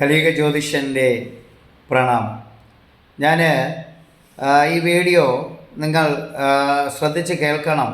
കലിയുഗ ജ്യോതിഷന്റെ പ്രണാമം ഞാൻ ഈ വീഡിയോ നിങ്ങൾ ശ്രദ്ധിച്ച് കേൾക്കണം.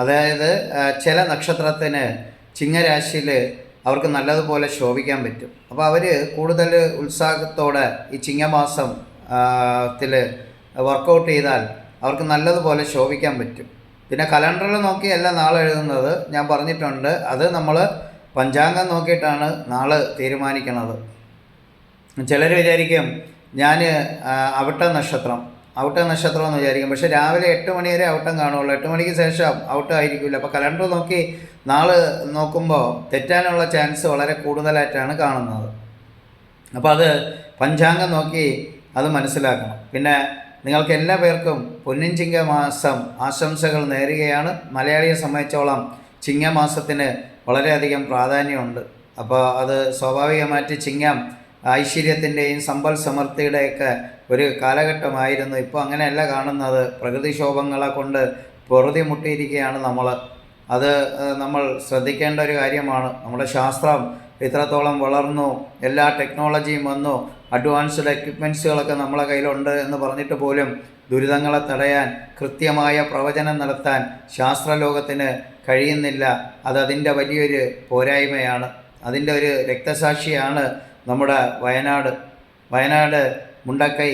അതായത് ചില നക്ഷത്രത്തിന് ചിങ്ങരാശിയിൽ അവർക്ക് നല്ലതുപോലെ ശോഭിക്കാൻ പറ്റും. അപ്പോൾ അവർ കൂടുതൽ ഉത്സാഹത്തോടെ ഈ ചിങ്ങമാസം ത്തിൽ വർക്കൗട്ട് ചെയ്താൽ അവർക്ക് നല്ലതുപോലെ ശോഭിക്കാൻ പറ്റും. പിന്നെ കലണ്ടറിൽ നോക്കിയല്ല നാളെ എഴുതുന്നത്. ഞാൻ പറഞ്ഞിട്ടുണ്ട് അത് നമ്മൾ പഞ്ചാംഗം നോക്കിയിട്ടാണ് നാളെ തീരുമാനിക്കുന്നത് ചിലർ വിചാരിക്കും ഞാൻ അവിട്ട നക്ഷത്രം. ഔട്ട നക്ഷത്രം എന്ന് വിചാരിക്കും. പക്ഷേ രാവിലെ എട്ട് മണി വരെ ഔട്ടം കാണുള്ളൂ. എട്ട് മണിക്ക് ശേഷം ഔട്ട് ആയിരിക്കില്ല. അപ്പോൾ കലണ്ടർ നോക്കി നാൾ നോക്കുമ്പോൾ തെറ്റാനുള്ള ചാൻസ് വളരെ കൂടുതലായിട്ടാണ് കാണുന്നത്. അപ്പോൾ അത് പഞ്ചാംഗം നോക്കി അത് മനസ്സിലാക്കണം. പിന്നെ നിങ്ങൾക്ക് എല്ലാ പേർക്കും പൊന്നിൻ ചിങ്ങ മാസം ആശംസകൾ നേരുകയാണ്. മലയാളിയെ സംബന്ധിച്ചോളം ചിങ്ങമാസത്തിന് വളരെയധികം പ്രാധാന്യമുണ്ട്. അപ്പോൾ അത് സ്വാഭാവികമായിട്ട് ചിങ്ങം ഐശ്വര്യത്തിന്റെയും സമ്പൽ സമൃദ്ധിയുടെയൊക്കെ ഒരു കാലഘട്ടമായിരുന്നു. ഇപ്പോൾ അങ്ങനെയല്ല കാണുന്നത്. പ്രകൃതിക്ഷോഭങ്ങളെ കൊണ്ട് പൊറുതി മുട്ടിയിരിക്കുകയാണ് നമ്മൾ അത് നമ്മൾ ശ്രദ്ധിക്കേണ്ട ഒരു കാര്യമാണ്. നമ്മുടെ ശാസ്ത്രം ഇത്രത്തോളം വളർന്നു എല്ലാ ടെക്നോളജിയും വന്നു അഡ്വാൻസ്ഡ് എക്യുപ്മെൻസുകളൊക്കെ നമ്മളെ കയ്യിലുണ്ട് എന്ന് പറഞ്ഞിട്ട് പോലും ദുരിതങ്ങളെ തടയാൻ കൃത്യമായ പ്രവചനം നടത്താൻ ശാസ്ത്രലോകത്തിന് കഴിയുന്നില്ല. അത് അതിന്റെ വലിയൊരു പോരായ്മയാണ്. അതിന്റെ ഒരു രക്തസാക്ഷിയാണ് നമ്മുടെ വയനാട് വയനാട് മുണ്ടക്കൈ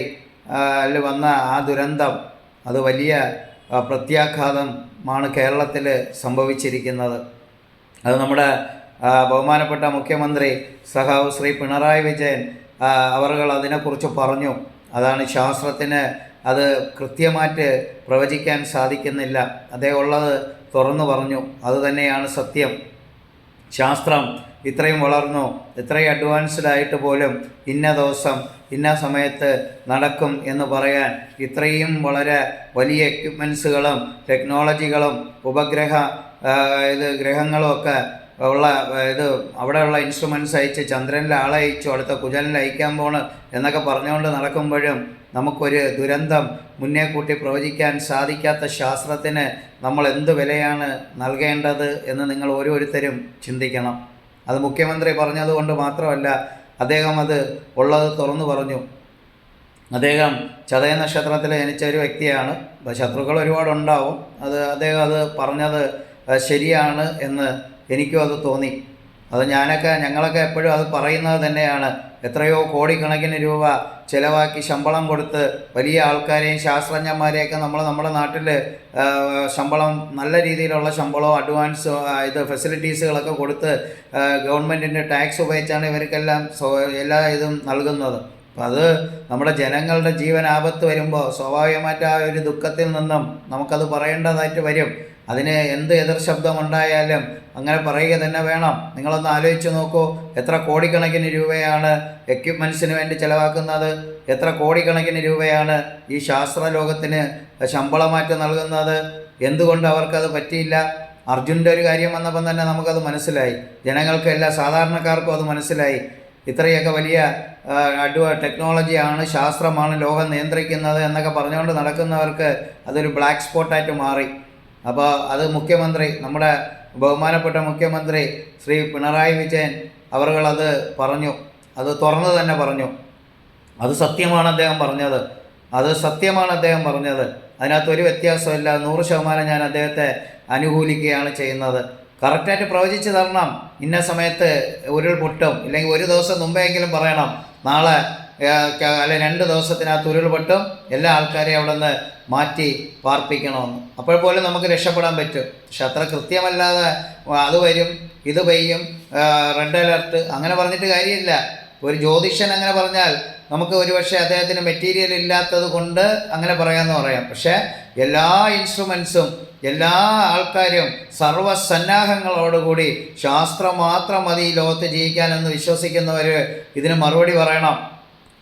അല്ല വന്ന ആ ദുരന്തം അത് വലിയ പ്രത്യാഘാതമാണ് കേരളത്തിൽ സംഭവിച്ചിരിക്കുന്നത്. അത് നമ്മുടെ ബഹുമാനപ്പെട്ട മുഖ്യമന്ത്രി സഹാവ് ശ്രീ പിണറായി വിജയൻ അവർകൾ അതിനെക്കുറിച്ച് പറഞ്ഞു. അതാണ് ശാസ്ത്രത്തിന് അത് കൃത്യമായിട്ട് പ്രവചിക്കാൻ സാധിക്കുന്നില്ല. അതേ ഉള്ളത് തുറന്നു പറഞ്ഞു. അതുതന്നെയാണ് സത്യം. ശാസ്ത്രം ഇത്രയും വളർന്നു ഇത്രയും അഡ്വാൻസ്ഡ് ആയിട്ട് പോലും ഇന്ന ദിവസം ഇന്ന സമയത്ത് നടക്കും എന്ന് പറയാൻ ഇത്രയും വളരെ വലിയ എക്യുപ്മെൻസുകളും ടെക്നോളജികളും ഉപഗ്രഹ ഇത് ഗ്രഹങ്ങളും ഒക്കെ ഉള്ള ഇത് അവിടെയുള്ള ഇൻസ്ട്രുമെൻസ് അയച്ച് ചന്ദ്രനിൽ ആളയച്ചു അടുത്ത കുജലിൽ അയക്കാൻ പോണ് എന്നൊക്കെ പറഞ്ഞുകൊണ്ട് നടക്കുമ്പോഴും നമുക്കൊരു ദുരന്തം മുന്നേ കൂട്ടി പ്രവചിക്കാൻ സാധിക്കാത്ത ശാസ്ത്രത്തിന് നമ്മൾ എന്ത് വിലയാണ് നൽകേണ്ടത് എന്ന് നിങ്ങൾ ഓരോരുത്തരും ചിന്തിക്കണം. അത് മുഖ്യമന്ത്രി പറഞ്ഞതുകൊണ്ട് മാത്രമല്ല അദ്ദേഹം അത് ഉള്ളത് തുറന്നു പറഞ്ഞു. അദ്ദേഹം ചതയ നക്ഷത്രത്തിൽ ജനിച്ച ഒരു വ്യക്തിയാണ്. ശത്രുക്കൾ ഒരുപാടുണ്ടാവും. അത് അദ്ദേഹം അത് പറഞ്ഞത് ശരിയാണ് എന്ന് എനിക്കും അത് തോന്നി. അത് ഞാനൊക്കെ ഞങ്ങളൊക്കെ എപ്പോഴും അത് പറയുന്നത് തന്നെയാണ്. എത്രയോ കോടിക്കണക്കിന് രൂപ ചിലവാക്കി ശമ്പളം കൊടുത്ത് വലിയ ആൾക്കാരെയും ശാസ്ത്രജ്ഞന്മാരെയൊക്കെ നമ്മൾ നമ്മുടെ നാട്ടിൽ ശമ്പളം നല്ല രീതിയിലുള്ള ശമ്പളവും അഡ്വാൻസ് ഇത് ഫെസിലിറ്റീസുകളൊക്കെ കൊടുത്ത് ഗവൺമെന്റിന്റെ ടാക്സ് ഉപയോഗിച്ചാണ് ഇവർക്കെല്ലാം എല്ലാ ഇതും നൽകുന്നത്. അപ്പം അത് നമ്മുടെ ജനങ്ങളുടെ ജീവനാപത്ത് വരുമ്പോൾ സ്വാഭാവികമായിട്ട് ആ ഒരു ദുഃഖത്തിൽ നിന്നും നമുക്കത് പറയേണ്ടതായിട്ട് വരും. അതിന് എന്ത് എതിർ ശബ്ദം ഉണ്ടായാലും അങ്ങനെ പറയുക തന്നെ വേണം. നിങ്ങളൊന്ന് ആലോചിച്ച് നോക്കൂ എത്ര കോടിക്കണക്കിന് രൂപയാണ് എക്യുപ്മെൻസിന് വേണ്ടി ചിലവാക്കുന്നത്? എത്ര കോടിക്കണക്കിന് രൂപയാണ് ഈ ശാസ്ത്ര ലോകത്തിന് ശമ്പളമാറ്റം നൽകുന്നത്? എന്തുകൊണ്ട് അവർക്കത് പറ്റിയില്ല? അർജുന്റെ ഒരു കാര്യം വന്നപ്പം തന്നെ നമുക്കത് മനസ്സിലായി. ജനങ്ങൾക്ക് എല്ലാ സാധാരണക്കാർക്കും അത് മനസ്സിലായി. ഇത്രയൊക്കെ വലിയ അഡ്വ ടെക്നോളജിയാണ് ശാസ്ത്രമാണ് ലോകം നിയന്ത്രിക്കുന്നത് എന്നൊക്കെ പറഞ്ഞുകൊണ്ട് നടക്കുന്നവർക്ക് അതൊരു ബ്ലാക്ക് സ്പോട്ടായിട്ട് മാറി. അപ്പോൾ അത് മുഖ്യമന്ത്രി നമ്മുടെ ബഹുമാനപ്പെട്ട മുഖ്യമന്ത്രി ശ്രീ പിണറായി വിജയൻ അവർകളത് പറഞ്ഞു. അത് തുറന്നു തന്നെ പറഞ്ഞു. അത് സത്യമാണ് അദ്ദേഹം പറഞ്ഞത്. അത് സത്യമാണ് അദ്ദേഹം പറഞ്ഞത്. അതിനകത്ത് ഒരു വ്യത്യാസമില്ല. നൂറ് ശതമാനം ഞാൻ അദ്ദേഹത്തെ അനുകൂലിക്കുകയാണ് ചെയ്യുന്നത്. കറക്റ്റായിട്ട് പ്രവചിച്ച് തരണം. ഇന്ന സമയത്ത് ഉരുൾ പൊട്ടും ഇല്ലെങ്കിൽ ഒരു ദിവസം മുമ്പെങ്കിലും പറയണം. നാളെ അല്ലെ രണ്ട് ദിവസത്തിനകത്ത് ഉരുൾപൊട്ടും എല്ലാ ആൾക്കാരെയും അവിടെ നിന്ന് മാറ്റി പാർപ്പിക്കണമെന്ന്. അപ്പോൾ പോലും നമുക്ക് രക്ഷപ്പെടാൻ പറ്റും. പക്ഷെ അത്ര കൃത്യമല്ലാതെ അത് വരും ഇത് പെയ്യും റെഡ് അലർട്ട് അങ്ങനെ പറഞ്ഞിട്ട് കാര്യമില്ല. ഒരു ജ്യോതിഷൻ അങ്ങനെ പറഞ്ഞാൽ നമുക്ക് ഒരുപക്ഷെ അദ്ദേഹത്തിന് മെറ്റീരിയൽ ഇല്ലാത്തത് കൊണ്ട് അങ്ങനെ പറയാമെന്ന് പറയാം. പക്ഷേ എല്ലാ ഇൻസ്ട്രുമെൻസും എല്ലാ ആൾക്കാരും സർവസന്നാഹങ്ങളോടുകൂടി ശാസ്ത്രം മാത്രം മതി ലോകത്ത് ജീവിക്കാനെന്ന് വിശ്വസിക്കുന്നവർ ഇതിന് മറുപടി പറയണം.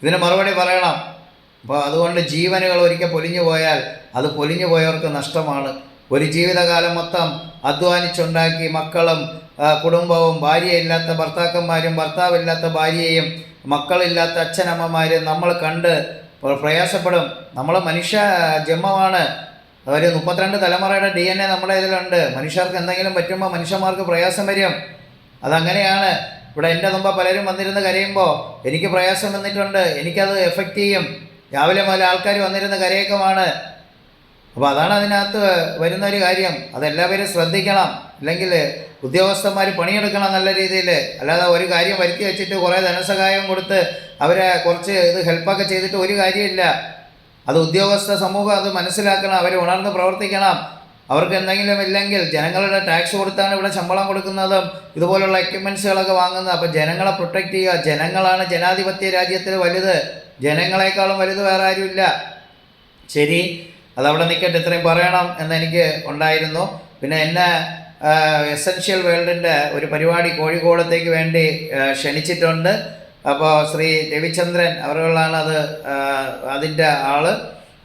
ഇതിന് മറുപടി പറയണം. അപ്പോൾ അതുകൊണ്ട് ജീവനുകൾ ഒരിക്കൽ പൊലിഞ്ഞു പോയാൽ അത് പൊലിഞ്ഞു പോയവർക്ക് നഷ്ടമാണ്. ഒരു ജീവിതകാലം മൊത്തം അധ്വാനിച്ചുണ്ടാക്കി മക്കളും കുടുംബവും ഭാര്യയില്ലാത്ത ഭർത്താക്കന്മാരും ഭർത്താവില്ലാത്ത ഭാര്യയും മക്കളില്ലാത്ത അച്ഛനമ്മമാരും നമ്മൾ കണ്ട് പ്ര- പ്രയാസപ്പെടും. നമ്മൾ മനുഷ്യ ജന്മമാണ്. ഒരു മുപ്പത്തിരണ്ട് തലമുറയുടെ ഡി എൻ എ നമ്മുടെ ഇതിലുണ്ട്. മനുഷ്യർക്ക് എന്തെങ്കിലും പറ്റുമ്പോൾ മനുഷ്യന്മാർക്ക് പ്രയാസം വരും. അതങ്ങനെയാണ്. ഇവിടെ എന്റെ മുമ്പ് പലരും വന്നിരുന്ന് കരയുമ്പോൾ എനിക്ക് പ്രയാസം വന്നിട്ടുണ്ട് എനിക്കത് എഫക്റ്റ് ചെയ്യും. രാവിലെ മുതൽ ആൾക്കാർ വന്നിരുന്ന കരയക്കമാണ് അപ്പോൾ അതാണ് അതിനകത്ത് വരുന്ന ഒരു കാര്യം. അതെല്ലാവരും ശ്രദ്ധിക്കണം. അല്ലെങ്കിൽ ഉദ്യോഗസ്ഥന്മാർ പണിയെടുക്കണം നല്ല രീതിയിൽ അല്ലാതെ ഒരു കാര്യം വരുത്തി വെച്ചിട്ട് കുറേ ധനസഹായം കൊടുത്ത് അവരെ കുറച്ച് ഇത് ഹെൽപ്പൊക്കെ ചെയ്തിട്ട് ഒരു കാര്യമില്ല. അത് ഉദ്യോഗസ്ഥ സമൂഹം അത് മനസ്സിലാക്കണം അവർ ഉണർന്ന് പ്രവർത്തിക്കണം. അവർക്ക് എന്തെങ്കിലും ഇല്ലെങ്കിൽ ജനങ്ങളുടെ ടാക്സ് കൊടുത്താണ് ഇവിടെ ശമ്പളം കൊടുക്കുന്നതും ഇതുപോലുള്ള എക്യുപ്മെൻസുകളൊക്കെ വാങ്ങുന്നത്. അപ്പോൾ ജനങ്ങളെ പ്രൊട്ടക്റ്റ് ചെയ്യുക. ജനങ്ങളാണ് ജനാധിപത്യ രാജ്യത്തിൽ വലുത്. ജനങ്ങളെക്കാളും വലുത് വേറെ ആരുമില്ല. ശരി. അതവിടെ നിൽക്കട്ടെ ഇത്രയും പറയണം എന്നെനിക്ക് ഉണ്ടായിരുന്നു. പിന്നെ എന്നെ എസൻഷ്യൽ വേൾഡിന്റെ ഒരു പരിപാടി കോഴിക്കോടത്തേക്ക് വേണ്ടി ക്ഷണിച്ചിട്ടുണ്ട്. അപ്പോൾ ശ്രീ രവിചന്ദ്രൻ അവരുകളാണ് അത് അതിന്റെ ആൾ.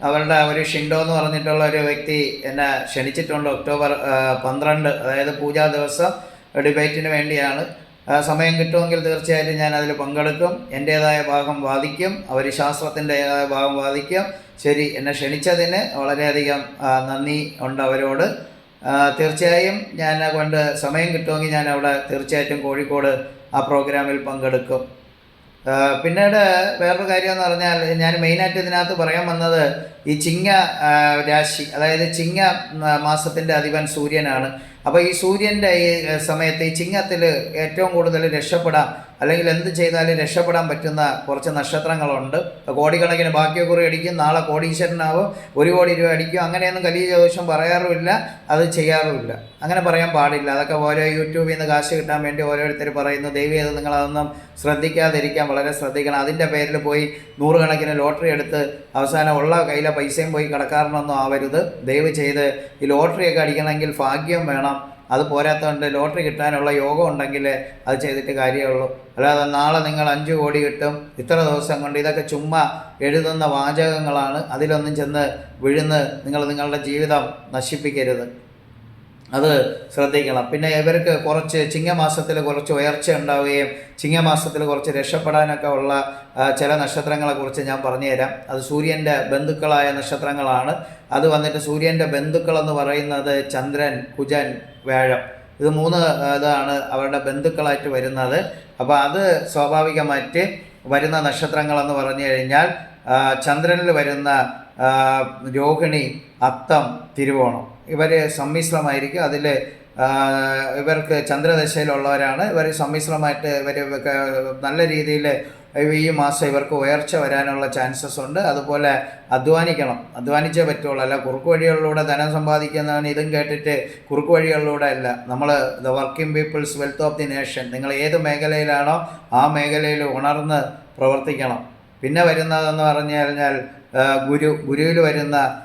അവരുടെ ഒരു ഷിൻഡോ എന്ന് പറഞ്ഞിട്ടുള്ള ഒരു വ്യക്തി എന്നെ ക്ഷണിച്ചിട്ടുണ്ട് ഒക്ടോബർ പന്ത്രണ്ട് അതായത് പൂജാ ദിവസം ഡിബേറ്റിന് വേണ്ടിയാണ്. സമയം കിട്ടുമെങ്കിൽ തീർച്ചയായിട്ടും ഞാൻ അതിൽ പങ്കെടുക്കും. എന്റേതായ ഭാഗം വാദിക്കും. അവർ ശാസ്ത്രത്തിന്റെതായ ഭാഗം വാദിക്കും. ശരി എന്നെ ക്ഷണിച്ചതിന് വളരെയധികം നന്ദി ഉണ്ട് അവരോട്. തീർച്ചയായും ഞാൻ കൊണ്ട് സമയം കിട്ടുമെങ്കിൽ ഞാൻ അവിടെ തീർച്ചയായിട്ടും കോഴിക്കോട് ആ പ്രോഗ്രാമിൽ പങ്കെടുക്കും. പിന്നീട് വേറൊരു കാര്യം എന്ന് പറഞ്ഞാൽ ഞാൻ മെയിനായിട്ട് ഇതിനകത്ത് പറയാൻ വന്നത് ഈ ചിങ്ങ രാശി അതായത് ചിങ്ങ മാസത്തിന്റെ അധിപൻ സൂര്യനാണ്. അപ്പോൾ ഈ സൂര്യന്റെ ഈ സമയത്ത് ഈ ചിങ്ങത്തിൽ ഏറ്റവും കൂടുതൽ രക്ഷപ്പെടാം അല്ലെങ്കിൽ എന്ത് ചെയ്താലും രക്ഷപ്പെടാൻ പറ്റുന്ന കുറച്ച് നക്ഷത്രങ്ങളുണ്ട്. കോടിക്കണക്കിന് ബാക്കിയക്കുറി അടിക്കും നാളെ കോടീശ്വരനാവും ഒരു കോടി രൂപ അടിക്കും അങ്ങനെയൊന്നും കലി ജ്യോതിഷം പറയാറുമില്ല അത് ചെയ്യാറുമില്ല. അങ്ങനെ പറയാൻ പാടില്ല. അതൊക്കെ ഓരോ യൂട്യൂബിൽ നിന്ന് കാശ് കിട്ടാൻ വേണ്ടി ഓരോരുത്തർ പറയുന്നു ദൈവം നിങ്ങളതൊന്നും ശ്രദ്ധിക്കാതിരിക്കാൻ വളരെ ശ്രദ്ധിക്കണം. അതിന്റെ പേരിൽ പോയി നൂറുകണക്കിന് ലോട്ടറി എടുത്ത് അവസാനം ഉള്ള കയ്യിലെ പൈസയും പോയി കടക്കാരനൊന്നും ആവരുത്. ദയവ് ചെയ്ത് ഈ ലോട്ടറിയൊക്കെ അടിക്കണമെങ്കിൽ ഭാഗ്യം വേണം. അത് പോരാത്തതുകൊണ്ട് ലോട്ടറി കിട്ടാനുള്ള യോഗം ഉണ്ടെങ്കിൽ അത് ചെയ്തിട്ട് കാര്യമുള്ളൂ. അല്ലാതെ നാളെ നിങ്ങൾ അഞ്ച് കോടി കിട്ടും ഇത്ര ദിവസം കൊണ്ട് ഇതൊക്കെ ചുമ്മാ എഴുതുന്ന വാചകങ്ങളാണ് അതിലൊന്നും ചെന്ന് വിഴുന്ന് നിങ്ങൾ നിങ്ങളുടെ ജീവിതം നശിപ്പിക്കരുത്. അത് ശ്രദ്ധിക്കണം. പിന്നെ ഇവർക്ക് കുറച്ച് ചിങ്ങമാസത്തിൽ കുറച്ച് ഉയർച്ച ഉണ്ടാവുകയും ചിങ്ങമാസത്തിൽ കുറച്ച് രക്ഷപ്പെടാനൊക്കെ ഉള്ള ചില നക്ഷത്രങ്ങളെക്കുറിച്ച് ഞാൻ പറഞ്ഞുതരാം. അത് സൂര്യന്റെ ബന്ധുക്കളായ നക്ഷത്രങ്ങളാണ്. അത് വന്നിട്ട് സൂര്യന്റെ ബന്ധുക്കളെന്ന് പറയുന്നത് ചന്ദ്രൻ കുജൻ വ്യാഴം. ഇത് മൂന്ന് ഇതാണ് അവരുടെ ബന്ധുക്കളായിട്ട് വരുന്നത്. അപ്പോൾ അത് സ്വാഭാവികമായിട്ട് വരുന്ന നക്ഷത്രങ്ങളെന്ന് പറഞ്ഞു കഴിഞ്ഞാൽ ചന്ദ്രനിൽ വരുന്ന രോഹിണി അത്തം തിരുവോണം. ഇവർ സമ്മിശ്രമായിരിക്കും. അതിൽ ഇവർക്ക് ചന്ദ്രദശയിലുള്ളവരാണ്. ഇവർ സമ്മിശ്രമായിട്ട് ഇവർ നല്ല രീതിയിൽ ഈ മാസം ഇവർക്ക് ഉയർച്ച വരാനുള്ള ചാൻസസ് ഉണ്ട്. അതുപോലെ അധ്വാനിക്കണം. അധ്വാനിച്ചേ പറ്റുള്ളൂ. അല്ല കുറുക്ക് വഴികളിലൂടെ ധനം സമ്പാദിക്കുന്നതാണ് ഇതും കേട്ടിട്ട് കുറുക്ക് വഴികളിലൂടെ അല്ല. നമ്മൾ the working people's wealth of the nation നിങ്ങൾ ഏത് മേഖലയിലാണോ ആ മേഖലയിൽ ഉണർന്ന് പ്രവർത്തിക്കണം. പിന്നെ വരുന്നതെന്ന് പറഞ്ഞു കഴിഞ്ഞാൽ ഗുരു ഗുരുവിൽ വരുന്ന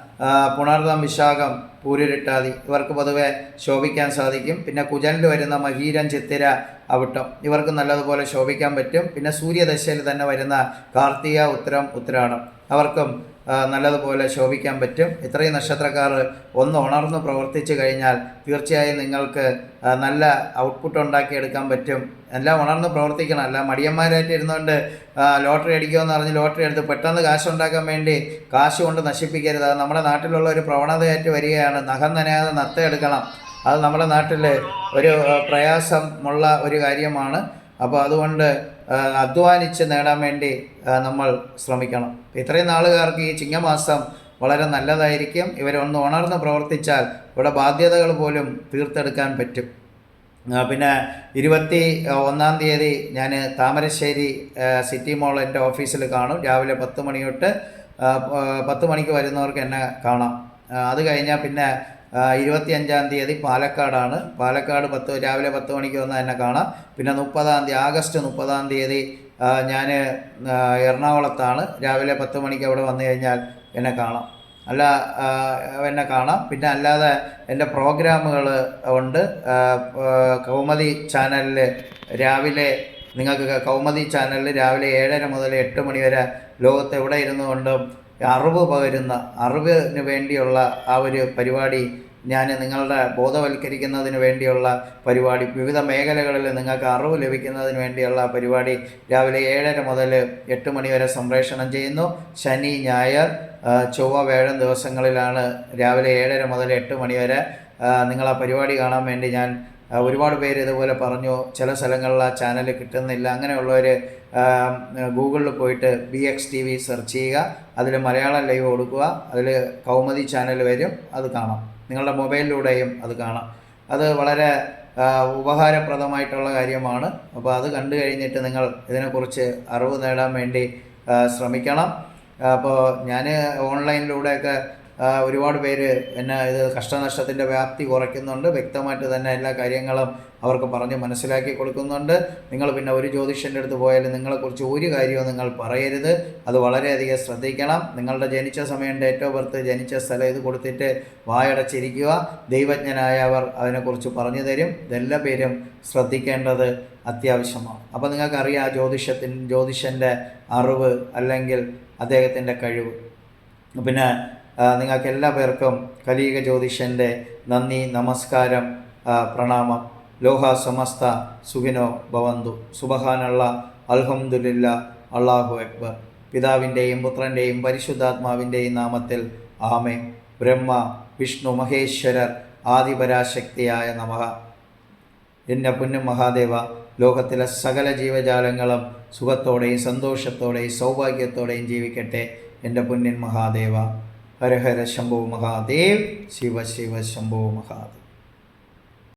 പുണർദം വിശാഖം പൂരുരുട്ടാതി ഇവർക്ക് പൊതുവെ ശോഭിക്കാൻ സാധിക്കും. പിന്നെ കുജനിൽ വരുന്ന മഹീരം ചിത്തിര അവിട്ടം. ഇവർക്ക് നല്ലതുപോലെ ശോഭിക്കാൻ പറ്റും. പിന്നെ സൂര്യദശയിൽ തന്നെ വരുന്ന കാർത്തിക ഉത്തരം ഉത്തരാടം അവർക്കും നല്ലതുപോലെ ശോഭിക്കാൻ പറ്റും. ഇത്രയും നക്ഷത്രക്കാർ ഒന്ന് ഉണർന്ന് പ്രവർത്തിച്ചു കഴിഞ്ഞാൽ തീർച്ചയായും നിങ്ങൾക്ക് നല്ല ഔട്ട്പുട്ട് ഉണ്ടാക്കിയെടുക്കാൻ പറ്റും. എല്ലാം ഉണർന്ന് പ്രവർത്തിക്കണം. അല്ല മടിയന്മാരായിട്ട് ഇരുന്നുകൊണ്ട് ലോട്ടറി അടിക്കുമെന്ന് പറഞ്ഞ് ലോട്ടറി എടുത്ത് പെട്ടെന്ന് കാശ് ഉണ്ടാക്കാൻ വേണ്ടി കാശ് കൊണ്ട് നശിപ്പിക്കരുത്. അത് നമ്മുടെ നാട്ടിലുള്ള ഒരു പ്രവണതയായിട്ട് വരികയാണ്. നഖം നനയാതെ നത്ത എടുക്കണം അത് നമ്മുടെ നാട്ടിൽ ഒരു പ്രയാസമുള്ള ഒരു കാര്യമാണ്. അപ്പോൾ അതുകൊണ്ട് അധ്വാനിച്ച് നേടാൻ വേണ്ടി നമ്മൾ ശ്രമിക്കണം. ഇത്രയും നാളുകാർക്ക് ഈ ചിങ്ങമാസം വളരെ നല്ലതായിരിക്കും. ഇവരൊന്ന് ഉണർന്ന് പ്രവർത്തിച്ചാൽ ഇവിടെ ബാധ്യതകൾ പോലും തീർത്തെടുക്കാൻ പറ്റും. പിന്നെ ഇരുപത്തി ഒന്നാം തീയതി ഞാൻ താമരശ്ശേരി സിറ്റി മോൾ എന്റെ ഓഫീസിൽ കാണും. രാവിലെ പത്ത് മണി തൊട്ട് പത്ത് മണിക്ക് വരുന്നവർക്ക് എന്നെ കാണാം. അത് കഴിഞ്ഞാൽ പിന്നെ ഇരുപത്തി അഞ്ചാം തീയതി പാലക്കാടാണ്. പാലക്കാട് പത്ത് രാവിലെ പത്ത് മണിക്ക് വന്നാൽ എന്നെ കാണാം. പിന്നെ മുപ്പതാം തീയതി ആഗസ്റ്റ് മുപ്പതാം തീയതി ഞാൻ എറണാകുളത്താണ്. രാവിലെ പത്ത് മണിക്ക് അവിടെ വന്നു കഴിഞ്ഞാൽ എന്നെ കാണാം. അല്ല എന്നെ കാണാം. പിന്നെ അല്ലാതെ എന്റെ പ്രോഗ്രാമുകൾ ഉണ്ട്. ആ, ചാനലിൽ രാവിലെ നിങ്ങൾക്ക് കൗമദി ചാനലിൽ രാവിലെ ഏഴര മുതൽ എട്ട് മണി വരെ ലോകത്ത് എവിടെ ഇരുന്നു കൊണ്ടും അറിവ് പകരുന്ന അറിവിന് വേണ്ടിയുള്ള ആ ഒരു പരിപാടി ഞാൻ നിങ്ങളുടെ ബോധവൽക്കരിക്കുന്നതിന് വേണ്ടിയുള്ള പരിപാടി വിവിധ മേഖലകളിൽ നിങ്ങൾക്ക് അറിവ് ലഭിക്കുന്നതിന് വേണ്ടിയുള്ള പരിപാടി രാവിലെ ഏഴര മുതൽ എട്ട് മണി വരെ സംപ്രേഷണം ചെയ്യുന്നു. ശനി ഞായർ ചൊവ്വ വേഴം ദിവസങ്ങളിലാണ് രാവിലെ ഏഴര മുതൽ എട്ട് മണി വരെ നിങ്ങൾ ആ പരിപാടി കാണാൻ വേണ്ടി ഞാൻ ഒരുപാട് പേര് ഇതുപോലെ പറഞ്ഞു ചില സ്ഥലങ്ങളിൽ ആ ചാനൽ കിട്ടുന്നില്ല. അങ്ങനെയുള്ളവർ ഗൂഗിളിൽ പോയിട്ട് B X T V search ചെയ്യുക അതിൽ മലയാളം ലൈവ് കൊടുക്കുക അതിൽ കൗമുദി ചാനൽ വരും അത് കാണാം. നിങ്ങളുടെ മൊബൈലിലൂടെയും അത് കാണാം. അത് വളരെ ഉപകാരപ്രദമായിട്ടുള്ള കാര്യമാണ്. അപ്പോൾ അത് കണ്ടു കഴിഞ്ഞിട്ട് നിങ്ങൾ ഇതിനെക്കുറിച്ച് അറിവ് നേടാൻ വേണ്ടി ശ്രമിക്കണം. അപ്പോൾ ഞാൻ ഓൺലൈനിലൂടെയൊക്കെ ഒരുപാട് പേര് എന്നെ ഇത് കഷ്ടനഷ്ടത്തിന്റെ വ്യാപ്തി കുറയ്ക്കുന്നുണ്ട്. വ്യക്തമായിട്ട് തന്നെ എല്ലാ കാര്യങ്ങളും അവർക്ക് പറഞ്ഞ് മനസ്സിലാക്കി കൊടുക്കുന്നുണ്ട്. നിങ്ങൾ പിന്നെ ഒരു ജ്യോതിഷന്റെ അടുത്ത് പോയാലും നിങ്ങളെക്കുറിച്ച് ഒരു കാര്യവും നിങ്ങൾ പറയരുത്. അത് വളരെയധികം ശ്രദ്ധിക്കണം. നിങ്ങളുടെ ജനിച്ച സമയം ഡേറ്റ് ഓഫ് ബർത്ത് ജനിച്ച സ്ഥലം ഇത് കൊടുത്തിട്ട് വായടച്ചിരിക്കുക. ദൈവജ്ഞനായ അവർ അതിനെക്കുറിച്ച് പറഞ്ഞു തരും. ഇതെല്ലാ പേരും ശ്രദ്ധിക്കേണ്ടത് അത്യാവശ്യമാണ്. അപ്പോൾ നിങ്ങൾക്കറിയാം ആ ജ്യോതിഷത്തിൻ ജ്യോതിഷന്റെ അറിവ് അല്ലെങ്കിൽ അദ്ദേഹത്തിന്റെ കഴിവ്. പിന്നെ നിങ്ങൾക്ക് എല്ലാ പേർക്കും കലീക ജ്യോതിഷന്റെ നന്ദി നമസ്കാരം പ്രണാമം. ലോഹ സമസ്ത സുഖിനോ ഭവന്തു. സുബഹാനുള്ള അൽഹംദുലില്ല അള്ളാഹു അക്ബർ. പിതാവിന്റെയും പുത്രന്റെയും പരിശുദ്ധാത്മാവിന്റെയും നാമത്തിൽ ആമേ ബ്രഹ്മ വിഷ്ണു മഹേശ്വരർ ആദിപരാശക്തിയായ നമഹ എന്ന പുന്നും മഹാദേവ ലോകത്തിലെ സകല ജീവജാലങ്ങളും സുഖത്തോടെയും സന്തോഷത്തോടെയും സൗഭാഗ്യത്തോടെയും ജീവിക്കട്ടെ എന്റെ പുന്നിൻ മഹാദേവ. ഹര ഹര ശംഭോ മഹാദേവ് ശിവ ശിവ ശംഭോ മഹാദേവ്.